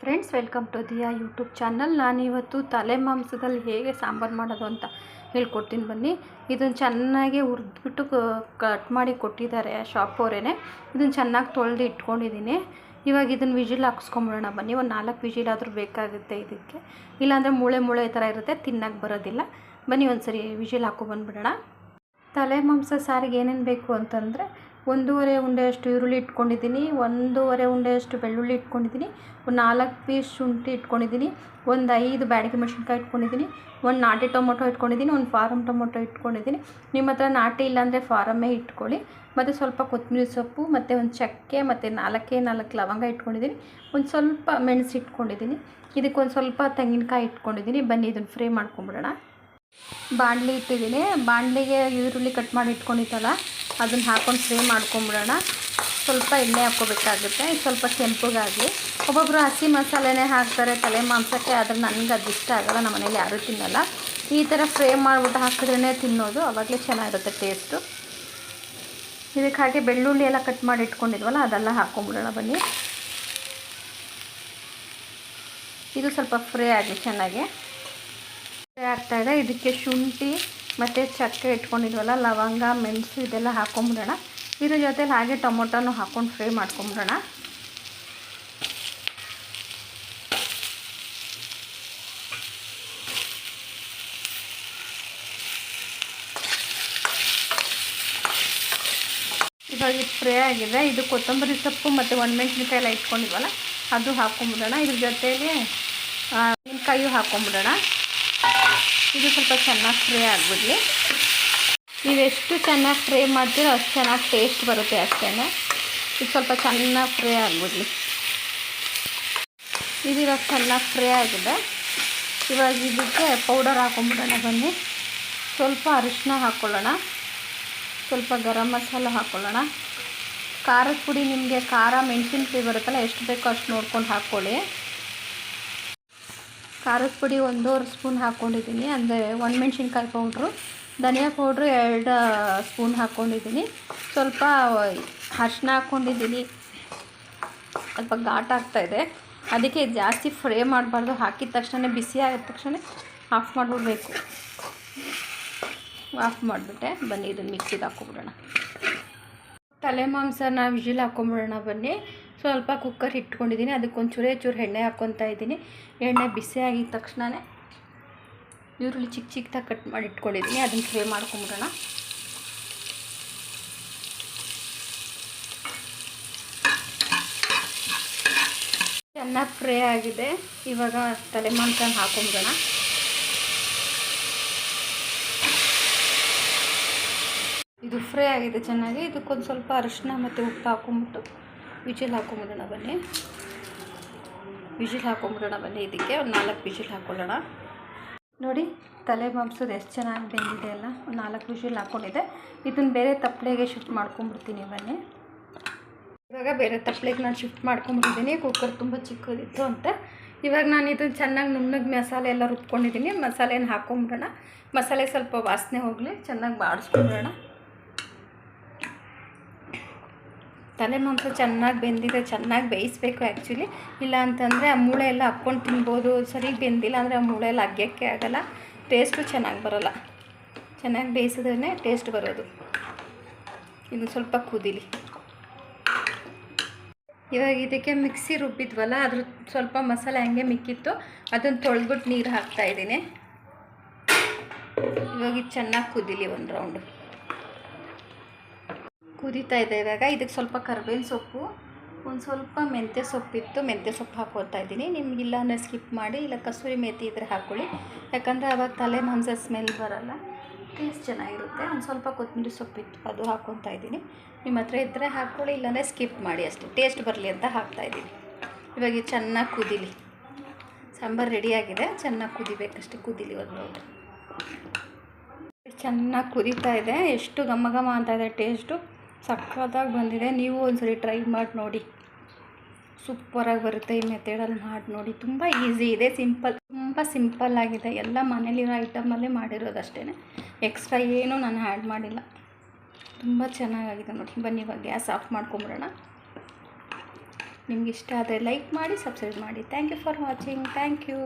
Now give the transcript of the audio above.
Friends welcome to Diya YouTube channel ನಾನಿವತ್ತು ತಲೆ ಮಾಂಸದಲ್ಲಿ ಹೇಗೆ ಸಾಂಬಾರು ಮಾಡೋದು ಅಂತ ಹೇಳ್ಕೊಡ್ತೀನಿ ಬನ್ನಿ. ಇದನ್ನು ಚೆನ್ನಾಗಿ ಹುರಿದ್ಬಿಟ್ಟು ಕಟ್ ಮಾಡಿ ಕೊಟ್ಟಿದ್ದಾರೆ ಶಾಪ್ ಅವರೇನೆ. ಇದನ್ನು ಚೆನ್ನಾಗಿ ತೊಳೆದು ಇಟ್ಕೊಂಡಿದ್ದೀನಿ ಇವಾಗ ಇದನ್ನು ವಿಜಿಲ್ ಹಾಕ್ಸ್ಕೊಂಬಿಡೋಣ ಬನ್ನಿ. ಒಂದು ನಾಲ್ಕು ವಿಜಿಲ್ ಆದರೂ ಬೇಕಾಗುತ್ತೆ ಇದಕ್ಕೆ. ಇಲ್ಲಾಂದರೆ ಮೂಳೆ ಮೂಳೆ ಥರ ಇರುತ್ತೆ ತಿನ್ನಕ್ಕೆ ಬರೋದಿಲ್ಲ. ಬನ್ನಿ ಒಂದು ಸರಿ ವಿಜಿಲ್ ಹಾಕೊ ಬಂದುಬಿಡೋಣ. ತಲೆ ಮಾಂಸ ಸಾರಿಗೆ ಏನೇನು ಬೇಕು ಅಂತಂದರೆ ಒಂದೂವರೆ ಉಂಡೆಯಷ್ಟು ಈರುಳ್ಳಿ ಇಟ್ಕೊಂಡಿದ್ದೀನಿ, ಒಂದೂವರೆ ಉಂಡೆಯಷ್ಟು ಬೆಳ್ಳುಳ್ಳಿ ಇಟ್ಕೊಂಡಿದ್ದೀನಿ, ಒಂದು ನಾಲ್ಕು ಪೀಸ್ ಶುಂಠಿ ಇಟ್ಕೊಂಡಿದ್ದೀನಿ, ಒಂದು ಐದು ಬ್ಯಾಡಗಿ ಮೆಣಸಿನ್ಕಾಯಿ ಇಟ್ಕೊಂಡಿದ್ದೀನಿ, ಒಂದು ನಾಟಿ ಟೊಮೊಟೊ ಇಟ್ಕೊಂಡಿದ್ದೀನಿ, ಒಂದು ಫಾರಮ್ ಟೊಮೊಟೊ ಇಟ್ಕೊಂಡಿದ್ದೀನಿ. ನಿಮ್ಮ ಹತ್ರ ನಾಟಿ ಇಲ್ಲಾಂದರೆ ಫಾರಮ್ಮೇ ಇಟ್ಕೊಳ್ಳಿ. ಮತ್ತು ಸ್ವಲ್ಪ ಕೊತ್ತಂಬರಿ ಸೊಪ್ಪು, ಮತ್ತು ಒಂದು ಚಕ್ಕೆ, ಮತ್ತು ನಾಲ್ಕೇ ನಾಲ್ಕು ಲವಂಗ ಇಟ್ಕೊಂಡಿದ್ದೀನಿ. ಒಂದು ಸ್ವಲ್ಪ ಮೆಣಸು ಇಟ್ಕೊಂಡಿದ್ದೀನಿ. ಇದಕ್ಕೆ ಒಂದು ಸ್ವಲ್ಪ ತೆಂಗಿನಕಾಯಿ ಇಟ್ಕೊಂಡಿದ್ದೀನಿ. ಬನ್ನಿ ಇದನ್ನು ಫ್ರೈ ಮಾಡ್ಕೊಂಬಿಡೋಣ. ಬಾಣಲಿ ಇಟ್ಟಿದ್ದೀನಿ. ಬಾಣಲಿಗೆ ಈರುಳ್ಳಿ ಕಟ್ ಮಾಡಿ ಇಟ್ಕೊಂಡಿದ್ದಲ್ಲ ಅದನ್ನು ಹಾಕ್ಕೊಂಡು ಫ್ರೈ ಮಾಡ್ಕೊಂಬಿಡೋಣ. ಸ್ವಲ್ಪ ಎಣ್ಣೆ ಹಾಕ್ಕೋಬೇಕಾಗುತ್ತೆ. ಸ್ವಲ್ಪ ಕೆಂಪಗಾಗಲಿ. ಒಬ್ಬೊಬ್ಬರು ಹಸಿ ಮಸಾಲೆನೇ ಹಾಕ್ತಾರೆ, ತಲೆ ಮಾಂಸಕ್ಕೆ, ಆದರೆ ನನಗೆ ಅದು ಇಷ್ಟ ಆಗೋಲ್ಲ. ನಮ್ಮ ಮನೇಲಿ ಯಾರೂ ತಿನ್ನಲ್ಲ. ಈ ಥರ ಫ್ರೈ ಮಾಡಿಬಿಟ್ಟು ಹಾಕಿದ್ರೇ ತಿನ್ನೋದು. ಆವಾಗಲೇ ಚೆನ್ನಾಗಿರುತ್ತೆ ಟೇಸ್ಟು. ಇದಕ್ಕೆ ಹಾಗೆ ಬೆಳ್ಳುಳ್ಳಿ ಎಲ್ಲ ಕಟ್ ಮಾಡಿ ಇಟ್ಕೊಂಡಿದ್ವಲ್ಲ, ಅದೆಲ್ಲ ಹಾಕ್ಕೊಂಬಿಡೋಣ ಬನ್ನಿ. ಇದು ಸ್ವಲ್ಪ ಫ್ರೈ ಆಗಲಿ ಚೆನ್ನಾಗಿ. ಫ್ರೈ ಆಗ್ತಾಯಿದೆ ಇದಕ್ಕೆ ಶುಂಠಿ ಮತ್ತು ಚಕ್ಕೆ ಇಟ್ಕೊಂಡಿದ್ವಲ್ಲ, ಲವಂಗ, ಮೆಣಸು ಇದೆಲ್ಲ ಹಾಕ್ಕೊಂಬಿಡೋಣ ಇದ್ರ ಜೊತೆಲಿ ಹಾಗೆ ಟೊಮೊಟೊನು ಹಾಕ್ಕೊಂಡು ಫ್ರೈ ಮಾಡ್ಕೊಂಬಿಡೋಣ. ಇವಾಗ ಇದು ಫ್ರೈ ಆಗಿದೆ. ಇದು ಕೊತ್ತಂಬರಿ ಸೊಪ್ಪು ಮತ್ತು ಒಣಮೆಣ್ಸಿನ್ಕಾಯಿ ಎಲ್ಲ ಇಟ್ಕೊಂಡಿದ್ವಲ್ಲ, ಅದು ಹಾಕ್ಕೊಂಬಿಡೋಣ ಇದ್ರ ಜೊತೆಲಿ ಕಾಯಿ ಹಾಕ್ಕೊಂಬಿಡೋಣ ಇದು ಸ್ವಲ್ಪ ಚೆನ್ನಾಗಿ ಫ್ರೈ ಆಗಿಬಿಡ್ಲಿ. ನೀವೆಷ್ಟು ಚೆನ್ನಾಗಿ ಫ್ರೈ ಮಾಡ್ತೀರೋ ಅಷ್ಟು ಚೆನ್ನಾಗಿ ಟೇಸ್ಟ್ ಬರುತ್ತೆ ಅಷ್ಟೇ ಇದು ಸ್ವಲ್ಪ ಚೆನ್ನಾಗಿ ಫ್ರೈ ಆಗಿಬಿಡ್ಲಿ. ಇದು ಇವಾಗ ಚೆನ್ನಾಗಿ ಫ್ರೈ ಆಗಿದೆ. ಇವಾಗ ಇದಕ್ಕೆ ಪೌಡರ್ ಹಾಕೊಂಡ್ಬಿಡೋಣ ಬನ್ನಿ. ಸ್ವಲ್ಪ ಅರಿಶಿನ ಹಾಕ್ಕೊಳ್ಳೋಣ ಸ್ವಲ್ಪ ಗರಂ ಮಸಾಲೆ ಹಾಕ್ಕೊಳ್ಳೋಣ ಖಾರದ ಪುಡಿ ನಿಮಗೆ ಖಾರ, ಮೆಣಸಿನ್ಕಾಯಿ ಬರುತ್ತಲ್ಲ, ಎಷ್ಟು ಬೇಕೋ ಅಷ್ಟು ನೋಡ್ಕೊಂಡು ಹಾಕ್ಕೊಳ್ಳಿ. ಖಾರದ ಪುಡಿ ಒಂದೂವರೆ ಸ್ಪೂನ್ ಹಾಕ್ಕೊಂಡಿದ್ದೀನಿ, ಅಂದರೆ ಒಣಮೆಣ್ಸಿನ್ಕಾಯಿ ಪೌಡ್ರು, ಧನಿಯಾ ಪೌಡ್ರು ಎರಡು ಸ್ಪೂನ್ ಹಾಕ್ಕೊಂಡಿದ್ದೀನಿ. ಸ್ವಲ್ಪ ಅರ್ಶಿನ ಹಾಕ್ಕೊಂಡಿದ್ದೀನಿ. ಸ್ವಲ್ಪ ಘಾಟ್ ಆಗ್ತಾಯಿದೆ ಅದಕ್ಕೆ ಜಾಸ್ತಿ ಫ್ರೈ ಮಾಡಬಾರ್ದು. ಹಾಕಿದ ತಕ್ಷಣ ಬಿಸಿ ಆಗಿದ ತಕ್ಷಣ ಆಫ್ ಮಾಡಿಬಿಡ್ಬೇಕು. ಆಫ್ ಮಾಡಿಬಿಟ್ಟೆ, ಬನ್ನಿ, ಇದನ್ನು ಮಿಕ್ಸಿಗೆ ಹಾಕ್ಕೊಬಿಡೋಣ. ತಲೆ ಮಾಂಸನ ವಿಜಿಲ್ ಹಾಕ್ಕೊಂಬಿಡೋಣ ಬನ್ನಿ. ಸ್ವಲ್ಪ ಕುಕ್ಕರ್ ಇಟ್ಕೊಂಡಿದ್ದೀನಿ. ಅದಕ್ಕೆ ಒಂದು ಚೂರೇ ಚೂರು ಎಣ್ಣೆ ಹಾಕ್ಕೊತಾ ಇದ್ದೀನಿ. ಎಣ್ಣೆ ಬಿಸಿ ಆಗಿದ ತಕ್ಷಣವೇ ಈರುಳ್ಳಿ ಚಿಕ್ಕ ಚಿಕ್ಕದಾಗಿ ಕಟ್ ಮಾಡಿ ಇಟ್ಕೊಂಡಿದ್ದೀನಿ. ಅದನ್ನು ಫ್ರೈ ಮಾಡ್ಕೊಂಬಿಡೋಣ. ಚೆನ್ನಾಗಿ ಫ್ರೈ ಆಗಿದೆ. ಇವಾಗ ತಲೆ ಮಾಂಸನ ಹಾಕೊಂಬಿಡೋಣ. ಇದು ಫ್ರೈ ಆಗಿದೆ ಚೆನ್ನಾಗಿ. ಇದಕ್ಕೊಂದು ಸ್ವಲ್ಪ ಅರಿಶಿನ ಮತ್ತು ಉಪ್ಪು ಹಾಕೊಂಬಿಟ್ಟು ವಿಜಿಲ್ ಹಾಕೊಂಬಿಡೋಣ ಬನ್ನಿ. ವಿಜಿಲ್ ಹಾಕೊಂಬಿಡೋಣ ಬನ್ನಿ ಇದಕ್ಕೆ. ಒಂದು ನಾಲ್ಕು ವಿಜಿಲ್ ಹಾಕ್ಕೊಳ್ಳೋಣ ನೋಡಿ, ತಲೆ ಮಾಂಸದ ಎಷ್ಟು ಚೆನ್ನಾಗಿ ಬೆಂದಿದೆ ಅಲ್ಲ? ಒಂದು ನಾಲ್ಕು ವಿಜಿಲ್ ಹಾಕ್ಕೊಂಡಿದೆ ಇದನ್ನು ಬೇರೆ ತಪ್ಪಲೆಗೆ ಶಿಫ್ಟ್ ಮಾಡ್ಕೊಂಬಿಡ್ತೀನಿ ಬನ್ನಿ. ಇವಾಗ ಬೇರೆ ತಪ್ಪಲೆಗೆ ನಾನು ಶಿಫ್ಟ್ ಮಾಡ್ಕೊಂಬಿಟ್ಟಿದ್ದೀನಿ. ಕುಕ್ಕರ್ ತುಂಬ ಚಿಕ್ಕದಿತ್ತು ಅಂತ. ಇವಾಗ ನಾನು ಇದನ್ನು ಚೆನ್ನಾಗಿ ನುಣ್ಣಗೆ ಮಸಾಲೆ ಎಲ್ಲ ರುಬ್ಕೊಂಡಿದ್ದೀನಿ. ಮಸಾಲೆನ ಹಾಕ್ಕೊಂಬಿಡೋಣ ಮಸಾಲೆ ಸ್ವಲ್ಪ ವಾಸನೆ ಹೋಗಲಿ. ಚೆನ್ನಾಗಿ ಬಾಡಿಸ್ಕೊಂಬಿಡೋಣ. ತಲೆ ಚೆನ್ನಾಗಿ ಬೆಂದಿದೆ, ಚೆನ್ನಾಗಿ ಬೇಯಿಸ್ಬೇಕು ಆ್ಯಕ್ಚುಲಿ ಇಲ್ಲ ಅಂತಂದರೆ ಆ ಮೂಳೆ ಎಲ್ಲ ಹಾಕ್ಕೊಂಡು ತಿನ್ಬೋದು. ಸರಿ ಬೆಂದಿಲ್ಲ ಅಂದರೆ ಆ ಮೂಳೆ ಎಲ್ಲ ಆಗೋಲ್ಲ. ಟೇಸ್ಟು ಚೆನ್ನಾಗಿ ಬರೋಲ್ಲ. ಚೆನ್ನಾಗಿ ಬೇಯಿಸಿದ್ರೆ ಟೇಸ್ಟ್ ಬರೋದು. ಇನ್ನು ಸ್ವಲ್ಪ ಕುದೀಲಿ. ಇವಾಗ ಇದಕ್ಕೆ ಮಿಕ್ಸಿ ರುಬ್ಬಿದ್ವಲ್ಲ, ಅದ್ರ ಸ್ವಲ್ಪ ಮಸಾಲೆ ಹಂಗೆ ಮಿಕ್ಕಿತ್ತು. ಅದನ್ನು ತೊಳೆದ್ಬಿಟ್ಟು ನೀರು ಹಾಕ್ತಾಯಿದ್ದೀನಿ ಇವಾಗ ಇದು ಚೆನ್ನಾಗಿ ಕುದೀಲಿ ಒಂದು ರೌಂಡು ಕುದೀತಾ ಇದೆ. ಇವಾಗ ಇದಕ್ಕೆ ಸ್ವಲ್ಪ ಕರ್ಬೇವಿನ ಸೊಪ್ಪು, ಒಂದು ಸ್ವಲ್ಪ ಮೆಂತ್ಯ ಸೊಪ್ಪಿತ್ತು ಮೆಂತ್ಯ ಸೊಪ್ಪು ಹಾಕ್ಕೊಳ್ತಾ ಇದ್ದೀನಿ. ನಿಮಗಿಲ್ಲ ಅಂದರೆ ಸ್ಕಿಪ್ ಮಾಡಿ, ಇಲ್ಲ ಕಸೂರಿ ಮೇಥಿ ಇದ್ರೆ ಹಾಕ್ಕೊಳ್ಳಿ ಯಾಕಂದರೆ ಅವಾಗ ತಲೆ ಮಾಂಸ ಸ್ಮೆಲ್ ಬರೋಲ್ಲ. ಟೇಸ್ಟ್ ಚೆನ್ನಾಗಿರುತ್ತೆ. ಒಂದು ಸ್ವಲ್ಪ ಕೊತ್ತಂಬರಿ ಸೊಪ್ಪಿತ್ತು ಅದು ಹಾಕ್ಕೊತಾ ಇದ್ದೀನಿ. ನಿಮ್ಮ ಹತ್ರ ಇದ್ದರೆ ಹಾಕ್ಕೊಳ್ಳಿ ಇಲ್ಲಾಂದರೆ ಸ್ಕಿಪ್ ಮಾಡಿ ಅಷ್ಟೇ. ಟೇಸ್ಟ್ ಬರಲಿ ಅಂತ ಹಾಕ್ತಾಯಿದ್ದೀನಿ ಇವಾಗ ಇದು ಚೆನ್ನಾಗಿ ಕುದೀಲಿ. ಸಾಂಬಾರು ರೆಡಿಯಾಗಿದೆ ಚೆನ್ನಾಗಿ ಕುದಿಬೇಕಷ್ಟೇ. ಕುದೀಲಿ ಒಂದು ರೌಂಡ್ ಚೆನ್ನಾಗಿ ಕುದೀತಾ ಇದೆ. ಎಷ್ಟು ಘಮ ಘಮ ಅಂತ ಇದೆ ಟೇಸ್ಟು ಸಕ್ಕತ್ತಾಗಿ ಬಂದಿದೆ. ನೀವು ಒಂದ್ಸರಿ ಟ್ರೈ ಮಾಡಿ ನೋಡಿ. ಸೂಪರಾಗಿ ಬರುತ್ತೆ ಈ ಮೆಥಡಲ್ಲಿ ಮಾಡಿ ನೋಡಿ. ತುಂಬ ಈಸಿ ಇದೆ ಸಿಂಪಲ್ ತುಂಬ ಸಿಂಪಲ್ ಆಗಿದೆ. ಎಲ್ಲ ಮನೇಲಿರೋ ಐಟಮಲ್ಲೇ ಮಾಡಿರೋದು ಅಷ್ಟೇ ಎಕ್ಸ್ಟ್ರಾ ಏನೂ ನಾನು ಆ್ಯಡ್ ಮಾಡಿಲ್ಲ. ತುಂಬ ಚೆನ್ನಾಗಾಗಿದೆ ನೋಡಿ. ಬನ್ನಿ ಇವಾಗ ಗ್ಯಾಸ್ ಆಫ್ ಮಾಡ್ಕೊಂಬಿಡೋಣ. ನಿಮ್ಗೆ ಇಷ್ಟ ಆದರೆ ಲೈಕ್ ಮಾಡಿ ಸಬ್ಸ್ಕ್ರೈಬ್ ಮಾಡಿ. Thank you for watching thank you